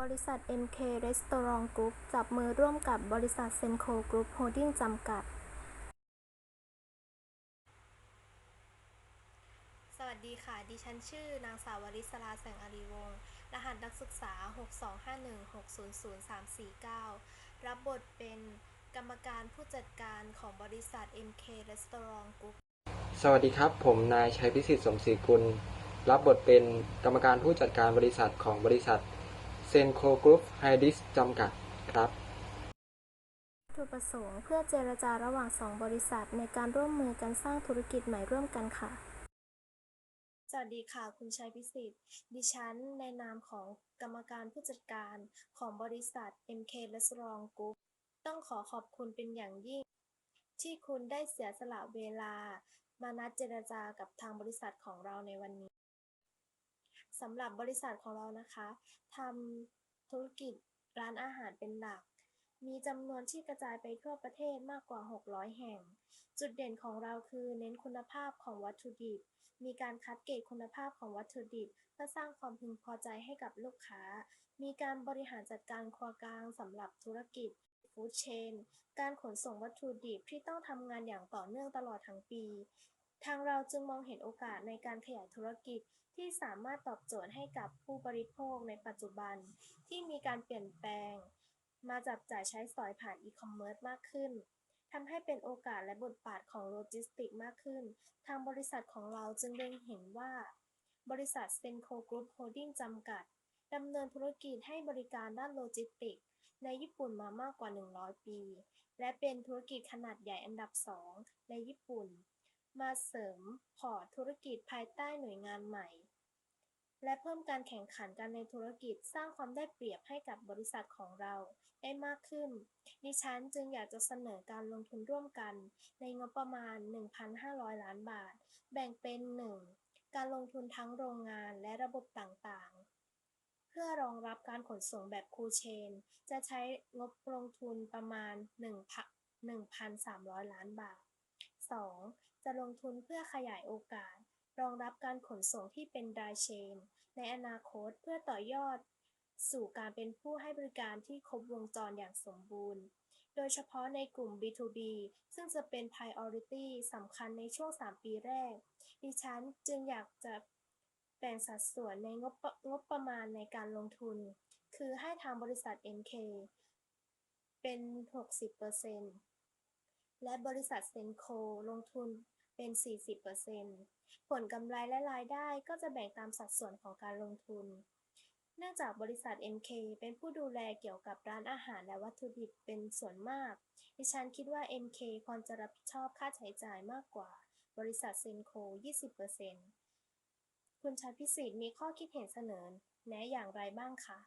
บริษัท MK Restaurant Group จับมือร่วมกับบริษัทเซนโคกรุ๊ปโฮลดิ้งจำกัด สวัสดีค่ะ ดิฉันชื่อนางสาววริศราแสงอารีวงศ์ รหัสนักศึกษา 62516000349 รับบทเป็นกรรมการผู้จัดการของบริษัท MK Restaurant Group สวัสดีครับ ผมนายชัยพิสิทธิ์สมศรีกุล รับบทเป็นกรรมการผู้จัดการบริษัทของบริษัท เซนโคกรุ๊ปไฮดิสจำกัดครับวัตถุประสงค์เพื่อเจรจาระหว่างสองบริษัทในการร่วมมือกันสร้างธุรกิจใหม่ร่วมกันค่ะ สวัสดีค่ะ คุณชัยพิสิทธิ์ ดิฉันในนามของกรรมการผู้จัดการของบริษัท MK Restaurant Group ต้องขอขอบคุณเป็นอย่างยิ่ง ที่คุณได้เสียสละเวลา มานัดเจรจากับทางบริษัทของเราในวันนี้ สำหรับบริษัทของเรานะคะทำธุรกิจร้านอาหารเป็นหลัก มีจำนวนที่กระจายไปทั่วประเทศมากกว่า 600 แห่ง จุดเด่นของเราคือเน้นคุณภาพของวัตถุดิบ มีการคัดเกรดคุณภาพของวัตถุดิบ เพื่อสร้างความพึงพอใจให้กับลูกค้า มีการบริหารจัดการครัวกลางสำหรับธุรกิจฟู้ดเชน การขนส่งวัตถุดิบที่ต้องทำงานอย่างต่อเนื่องตลอดทั้งปี ทางเราจึงมองเห็นโอกาสในการขยายธุรกิจที่สามารถตอบโจทย์ให้กับผู้บริโภคในปัจจุบัน ที่มีการเปลี่ยนแปลง มาจับจ่ายใช้สอยผ่านอีคอมเมิร์ซมากขึ้นทำให้เป็นโอกาสและบทบาทของโลจิสติกมากขึ้น ทางบริษัทของเราจึงเล็งเห็นว่า บริษัทเซนโคกรุ๊ปโฮลดิ้งจำกัดดำเนินธุรกิจให้บริการด้านโลจิสติกส์ในญี่ปุ่นมามากกว่า 100 ปี และเป็นธุรกิจขนาดใหญ่อันดับ 2 ในญี่ปุ่น มาเสริมพอร์ตธุรกิจภายใต้หน่วยงานใหม่ และเพิ่มการแข่งขันกันในธุรกิจสร้างความได้เปรียบให้กับบริษัทของเราได้มากขึ้น ดิฉันจึงอยากจะเสนอการลงทุนร่วมกัน ในงบประมาณ 1,500 ล้านบาท แบ่งเป็น 1. การลงทุนทั้งโรงงานและระบบต่างๆเพื่อรองรับการขนส่งแบบคูเชน จะใช้งบลงทุนประมาณ 1,300 ล้านบาท 2. จะลงทุนเพื่อขยายโอกาส รองรับการขนส่งที่เป็นไดเชน ในอนาคตเพื่อต่อยอด สู่การเป็นผู้ให้บริการที่ครบวงจรอย่างสมบูรณ์ โดยเฉพาะในกลุ่ม B2B ซึ่งจะเป็น Priority สำคัญในช่วง 3 ปีแรก ดิฉันจึงอยากจะแบ่งสัดส่วนในงบประงบประมาณในการลงทุน คือให้ทางบริษัท MK เป็น 60% และบริษัทเซนโคลงทุนเป็น 40%ผลกำไรและรายได้ก็จะแบ่งตามสัดส่วนของการลงทุน เนื่องจากบริษัท MK เป็นผู้ดูแลเกี่ยวกับร้านอาหารและวัตถุดิบเป็นส่วนมาก ดิฉันคิดว่า MK ควรจะรับผิดชอบค่าใช้จ่ายมากกว่า บริษัทเซนโค 20%คุณชัยพิสิทธิ์มีข้อคิดเห็นเสนอแนะอย่างไรบ้างคะ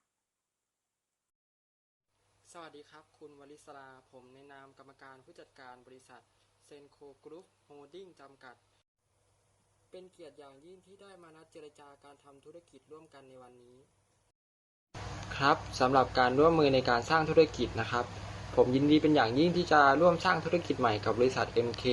สวัสดีครับ คุณวลิศรา ผมในนามกรรมการผู้จัดการบริษัทเซนโคกรุ๊ปโฮลดิ้งจำกัด เป็นเกียรติอย่างยิ่งที่ได้มานัดเจรจาการทำธุรกิจร่วมกันในวันนี้ ครับสำหรับการร่วมมือในการสร้างธุรกิจนะครับ ผมยินดีเป็นอย่างยิ่งที่จะร่วมสร้างธุรกิจใหม่กับบริษัท MK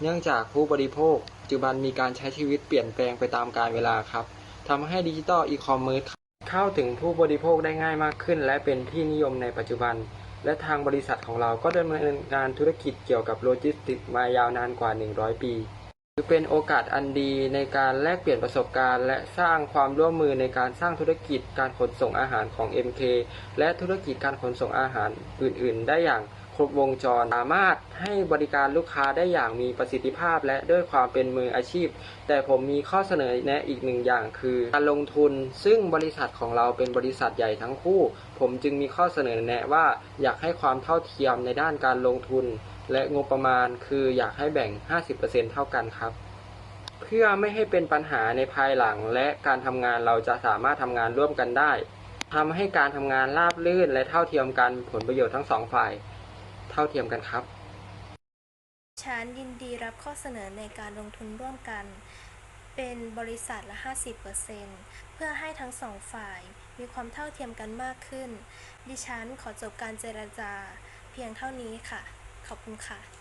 เนื่องจากผู้บริโภคปัจจุบันมีการใช้ชีวิตเปลี่ยนแปลงไปตามกาลเวลาครับทำให้ดิจิตอลอีคอมเมิร์ซ เข้าถึงผู้บริโภคได้ง่ายมากขึ้น และเป็นที่นิยมในปัจจุบัน และทางบริษัทของเราก็ดำเนินการธุรกิจเกี่ยวกับโลจิสติกส์มายาวนานกว่า 100 ปีถือเป็นโอกาสอันดีในการแลกเปลี่ยนประสบการณ์ และสร้างความร่วมมือในการสร้างธุรกิจการขนส่งอาหารของ MK และธุรกิจการขนส่งอาหารอื่น ๆ ได้อย่าง ครบวงจร สามารถให้บริการลูกค้าได้อย่างมีประสิทธิภาพและด้วยความเป็นมืออาชีพ แต่ผมมีข้อเสนอแนะอีกหนึ่งอย่างคือการลงทุน ซึ่งบริษัทของเราเป็นบริษัทใหญ่ทั้งคู่ ผมจึงมีข้อเสนอแนะว่าอยากให้ความเท่าเทียมในด้านการลงทุน และงบประมาณคืออยากให้แบ่ง 50%เท่ากันครับเพื่อไม่ให้เป็นปัญหาในภายหลัง และการทำงานเราจะสามารถทำงานร่วมกันได้ทำให้การทำงานราบรื่นและเท่าเทียมกันผลประโยชน์ทั้งสองฝ่าย เท่าเทียมกันครับ ฉันยินดีรับข้อเสนอในการลงทุนร่วมกัน เป็นบริษัทละ 50%เพื่อให้ทั้งสองฝ่ายมีความเท่าเทียมกันมากขึ้น ดิฉันขอจบการเจรจาเพียงเท่านี้ค่ะ ขอบคุณค่ะ